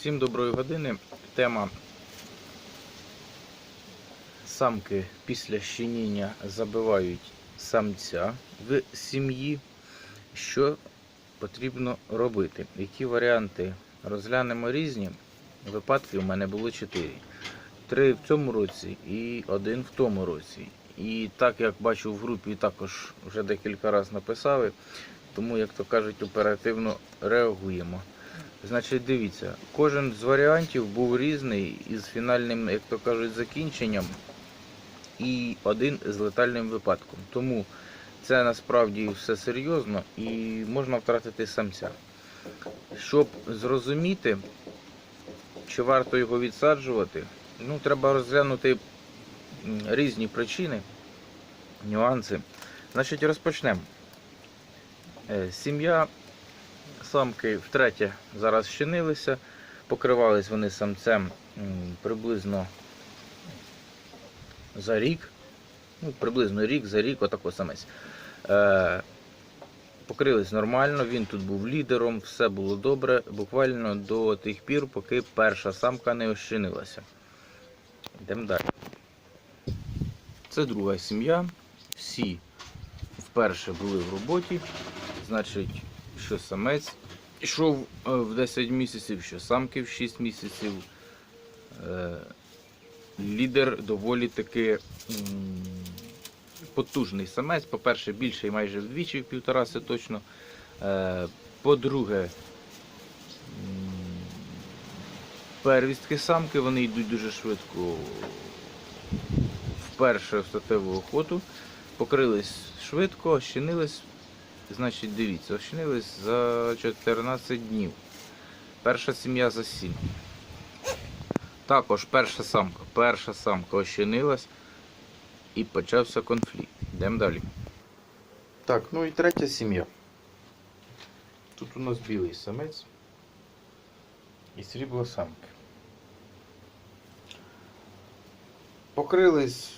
Всім доброї години. Тема самки після щеніння забивають самця в сім'ї. Що потрібно робити? Які варіанти? Розглянемо різні. Випадків у мене було 4. Три в цьому році і один в тому році. І так як бачу в групі, також вже декілька разів написали, тому, як то кажуть, оперативно реагуємо. Значить, дивіться, кожен з варіантів був різний із фінальним, як то кажуть, закінченням і один з летальним випадком. Тому це насправді все серйозно і можна втратити самця. Щоб зрозуміти, чи варто його відсаджувати, ну, треба розглянути різні причини, нюанси. Значить, розпочнемо. Е, Сім'я самки втретє зараз щинилися, покривались вони самцем приблизно за рік. Ну, приблизно рік, за рік, отако самець. Е, покрились нормально, він тут був лідером, все було добре, буквально до тих пір, поки перша самка не ощинилася. Йдемо далі. Це друга сім'я. Всі вперше були в роботі. Значить, що самець йшов е, в 10 місяців, що самки в 6 місяців. Е, Лідер доволі таки потужний самець. По-перше, більший майже вдвічі, в півтораси точно. Е, По-друге, первістки самки вони йдуть дуже швидко в статеву охоту. Покрились швидко, ощинились. Значить, дивіться, ощинились за 14 днів. Перша сім'я за 7. Також перша самка. Перша самка ощинилась і почався конфлікт. Йдемо далі. Так, ну і третя сім'я. Тут у нас білий самець і срібло самки. Покрились,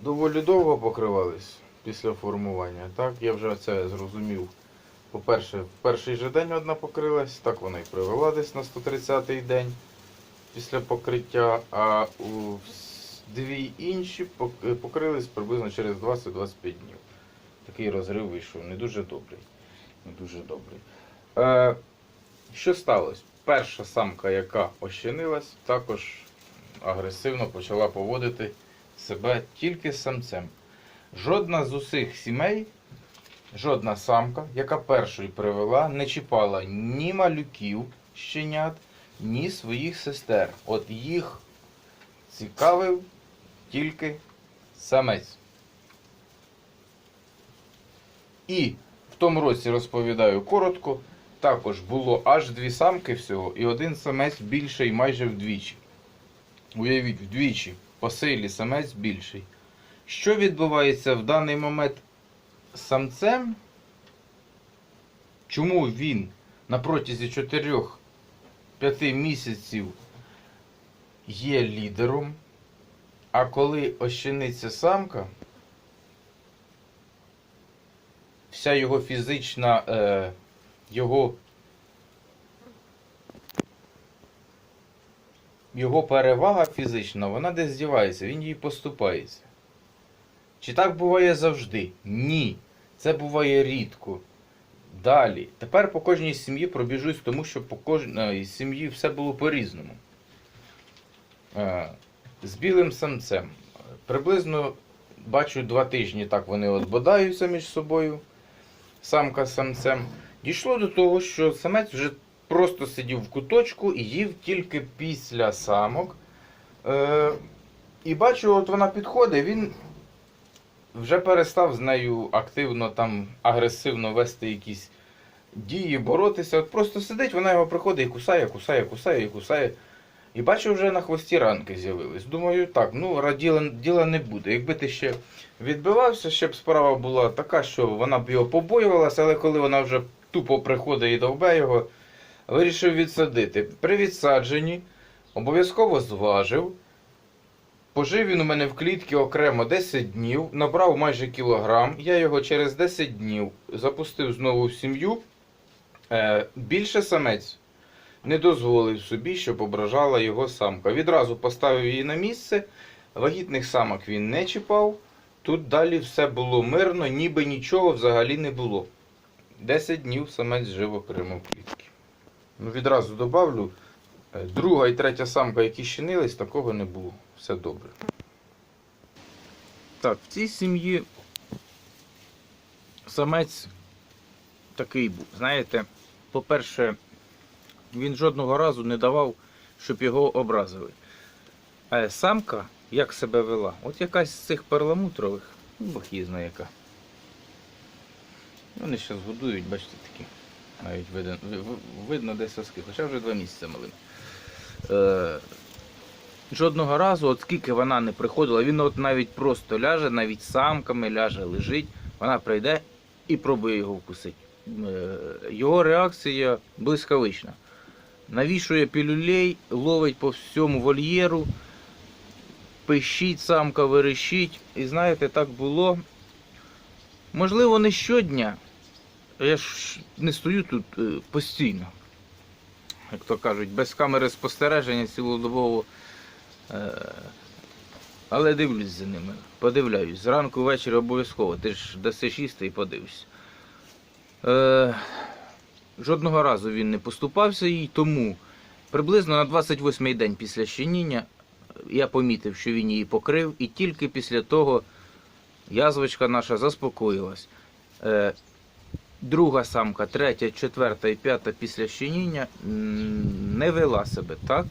доволі довго покривались після формування. Так, я вже це зрозумів. По-перше, в перший же день одна покрилась, так вона і привела десь на 130-й день після покриття, а у дві інші покрились приблизно через 20-25 днів. Такий розрив вийшов. Не дуже добрий. Не дуже добрий. Е, що сталося? Перша самка, яка ощинилась, також агресивно почала поводити себе тільки з самцем. Жодна з усіх сімей, жодна самка, яка першою привела, не чіпала ні малюків щенят, ні своїх сестер. От їх цікавив тільки самець. І в тому році розповідаю коротко. Також було аж дві самки всього, і один самець більший майже вдвічі. Уявіть, вдвічі по силі самець більший. Що відбувається в даний момент самцем? Чому він на протязі 4-5 місяців є лідером, а коли ощениться самка, вся його фізична, е, його, його перевага фізична, вона десь здівається, він їй поступається. Чи так буває завжди? Ні. Це буває рідко. Далі. Тепер по кожній сім'ї пробіжусь, тому що по кожній сім'ї все було по-різному. Е, З білим самцем. Приблизно бачу два тижні так вони от бодаються між собою. Самка з самцем. Дійшло до того, що самець вже просто сидів в куточку і їв тільки після самок. Е, і бачу, от вона підходить, він вже перестав з нею активно там агресивно вести якісь дії, боротися. От просто сидить, вона його приходить і кусає, кусає, кусає і кусає. І бачу, вже на хвості ранки з'явились. Думаю, так, ну раділа діла не буде. Якби ти ще відбивався, ще б справа була така, що вона б його побоювалася, але коли вона вже тупо приходить і довбе його, вирішив відсадити. При відсадженні обов'язково зважив. Пожив він у мене в клітці окремо 10 днів, набрав майже кілограм. Я його через 10 днів запустив знову в сім'ю. Е, більше самець не дозволив собі, щоб ображала його самка. Відразу поставив її на місце, вагітних самок він не чіпав. Тут далі все було мирно, ніби нічого взагалі не було. 10 днів самець жив окремо в клітці. Ну, відразу добавлю, е, друга і третя самка, які щинились, такого не було. Все добре. Так, в цій сім'ї самець такий був. Знаєте, по-перше, він жодного разу не давав, щоб його образили. А самка як себе вела? От якась з цих перламутрових, ну, бог її знає яка. Вони зараз годують, бачите, такі. Навіть видно, ви- ви- видно десь соски, хоча вже два місяці малим. Е, жодного разу, от скільки вона не приходила, він от навіть просто ляже, навіть самками ляже, лежить, вона прийде і пробує його вкусити. Е, Його реакція блискавична. Навішує пілюлей, ловить по всьому вольєру, пищить, самка верещить. І знаєте, так було. Можливо, не щодня. Я ж не стою тут е, постійно. Як то кажуть, без камери спостереження цілодобово. Е, але дивлюсь за ними. Подивляюсь. Зранку ввечері обов'язково. Ти ж даси їсти і подивишся. Е, жодного разу він не поступався їй, тому приблизно на 28-й день після щеніння я помітив, що він її покрив, і тільки після того язвочка наша заспокоїлась. Е, друга самка, третя, четверта і п'ята після щеніння не вела себе так,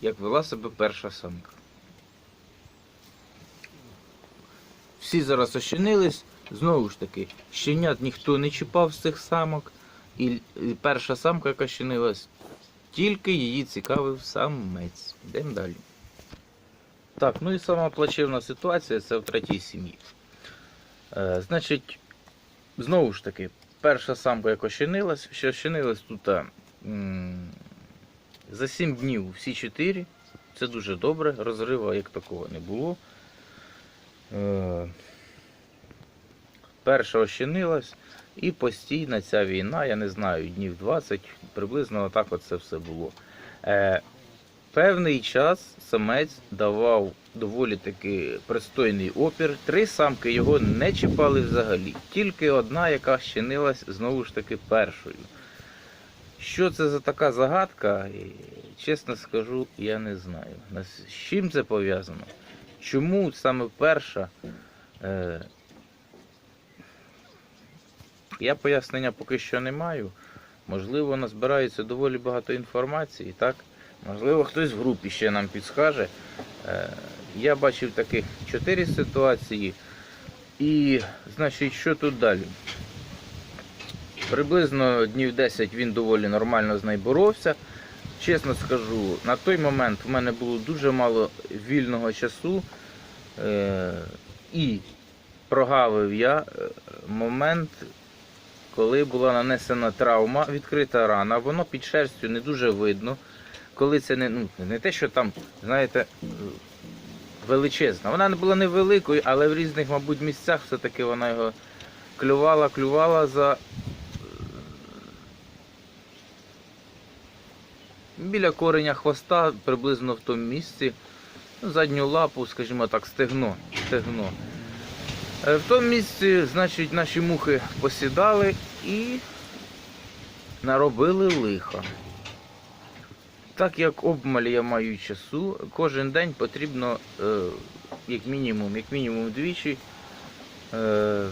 як вела себе перша самка. Всі зараз ощенились, знову ж таки, щенят ніхто не чіпав з цих самок, і перша самка, яка щенилась, тільки її цікавив самець. Йдемо далі. Так, ну і сама плачевна ситуація це в третій сім'ї. Е, значить, знову ж таки, перша самка, яка щенилась, що щенилась тут а, м, за 7 днів всі 4. Це дуже добре, розриву як такого не було. Е, перша ощенилась, і постійна ця війна, я не знаю, днів 20, приблизно отак от це все було. Е, певний час самець давав доволі таки пристойний опір. Три самки його не чіпали взагалі. Тільки одна, яка щинилась знову ж таки першою. Що це за така загадка? Чесно скажу, я не знаю. З чим це пов'язано? Чому саме перша? Е, я пояснення поки що не маю. Можливо, назбирається доволі багато інформації, так? Можливо, хтось в групі ще нам підскаже. Е, Я бачив таких чотири ситуації. І, значить, що тут далі? Приблизно днів 10 він доволі нормально з нею боровся. Чесно скажу, на той момент в мене було дуже мало вільного часу. Е, і прогавив я е, момент, коли була нанесена травма, відкрита рана, воно під шерстю не дуже видно. Коли це не, ну, не те, що там, знаєте, величезна. Вона не була невеликою, але в різних, мабуть, місцях все-таки вона його клювала, клювала за. Біля кореня хвоста, приблизно в тому місці, ну, задню лапу, скажімо так, стегно. стегно. Е, В тому місці, значить, наші мухи посідали і наробили лиха. Так як обмаль я маю часу, кожен день потрібно, е, як мінімум, як мінімум двічі е,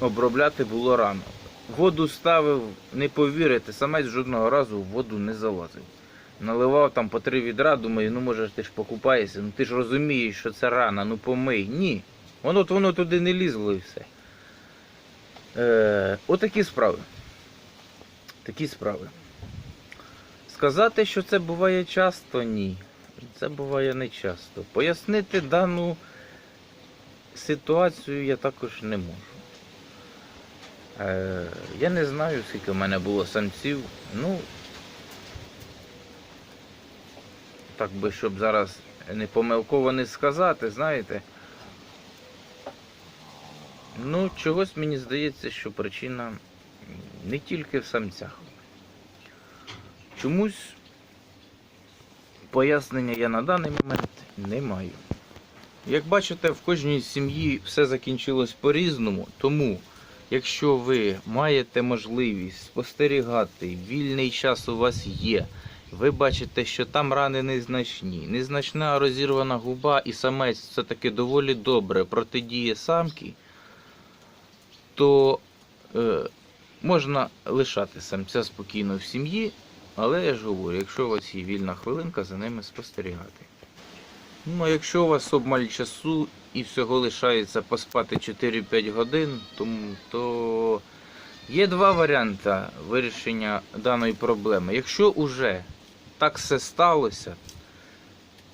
обробляти було рано. Воду ставив, не повірите, самець жодного разу в воду не залазив. Наливав там по три відра, думаю, ну може ти ж покупаєшся, ну ти ж розумієш, що це рана, ну помий. Ні. Воно, воно туди не лізло і все. Е, отакі справи. Такі справи. Сказати, що це буває часто, ні. Це буває не часто. Пояснити дану ситуацію я також не можу. Е, я не знаю, скільки в мене було самців. Ну, так би, щоб зараз не помилково не сказати, знаєте. Ну, чогось мені здається, що причина не тільки в самцях. Чомусь пояснення я на даний момент не маю. Як бачите, в кожній сім'ї все закінчилось по-різному, тому якщо ви маєте можливість спостерігати, вільний час у вас є, ви бачите, що там рани незначні, незначна розірвана губа і самець все-таки доволі добре протидіє самки, то е, можна лишати самця спокійно в сім'ї, але я ж говорю, якщо у вас є вільна хвилинка, за ними спостерігати. Ну, а якщо у вас обмаль часу і всього лишається поспати 4-5 годин, тому, то є два варіанти вирішення даної проблеми. Якщо уже так все сталося,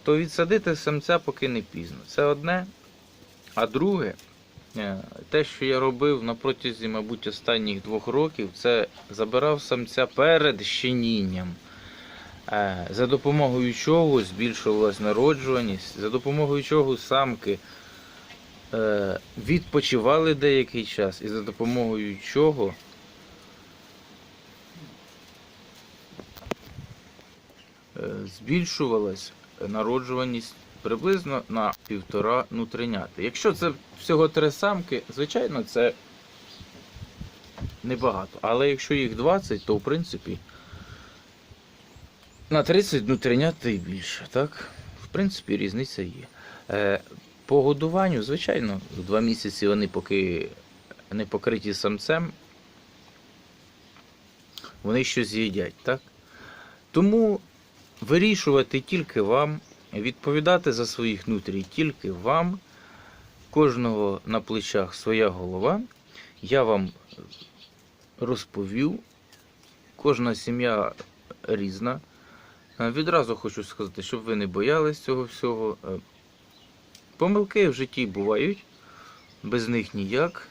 то відсадити самця поки не пізно. Це одне. А друге, е, те, що я робив на протязі, мабуть, останніх двох років, це забирав самця перед щенінням. Е, За допомогою чого збільшувалась народжуваність, за допомогою чого самки е, відпочивали деякий час, і за допомогою чого е, збільшувалась народжуваність приблизно на півтора нутринята. Якщо це всього три самки, звичайно, це небагато. Але якщо їх 20, то в принципі на 30 внутрінят і більше, так? В принципі, різниця є. Е, по годуванню, звичайно, два місяці вони поки не покриті самцем, вони щось їдять, так? Тому вирішувати тільки вам, відповідати за своїх нутрій тільки вам, кожного на плечах своя голова. Я вам розповів, кожна сім'я різна. Е, Відразу хочу сказати, щоб ви не боялись цього всього. Е, Помилки в житті бувають, без них ніяк.